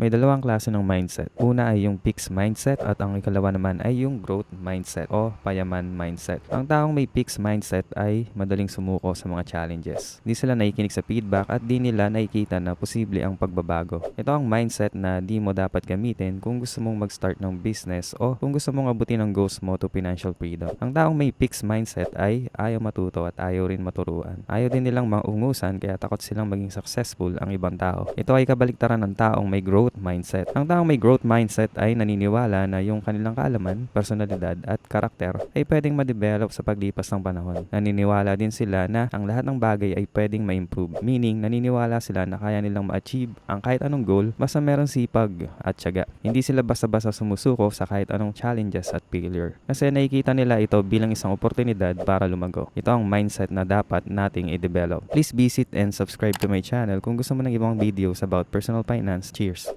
May dalawang klase ng mindset. Una ay yung fixed mindset at ang ikalawa naman ay yung growth mindset o payaman mindset. Ang taong may fixed mindset ay madaling sumuko sa mga challenges. Di sila nakikinig sa feedback at di nila nakikita na posible ang pagbabago. Ito ang mindset na di mo dapat gamitin kung gusto mong mag-start ng business o kung gusto mong abutin ang goals mo to financial freedom. Ang taong may fixed mindset ay ayaw matuto at ayaw rin maturuan. Ayaw din nilang maungusan kaya takot silang maging successful ang ibang tao. Ito ay kabaliktaran ng taong may growth mindset. Ang taong may growth mindset ay naniniwala na yung kanilang kaalaman, personalidad at karakter ay pwedeng ma-develop sa paglipas ng panahon. Naniniwala din sila na ang lahat ng bagay ay pwedeng ma-improve. Meaning, naniniwala sila na kaya nilang ma-achieve ang kahit anong goal basta meron sipag at tiyaga. Hindi sila basta-basta sumusuko sa kahit anong challenges at failure. Kasi nakikita nila ito bilang isang oportunidad para lumago. Ito ang mindset na dapat nating i-develop. Please visit and subscribe to my channel kung gusto mo ng ibang videos about personal finance. Cheers!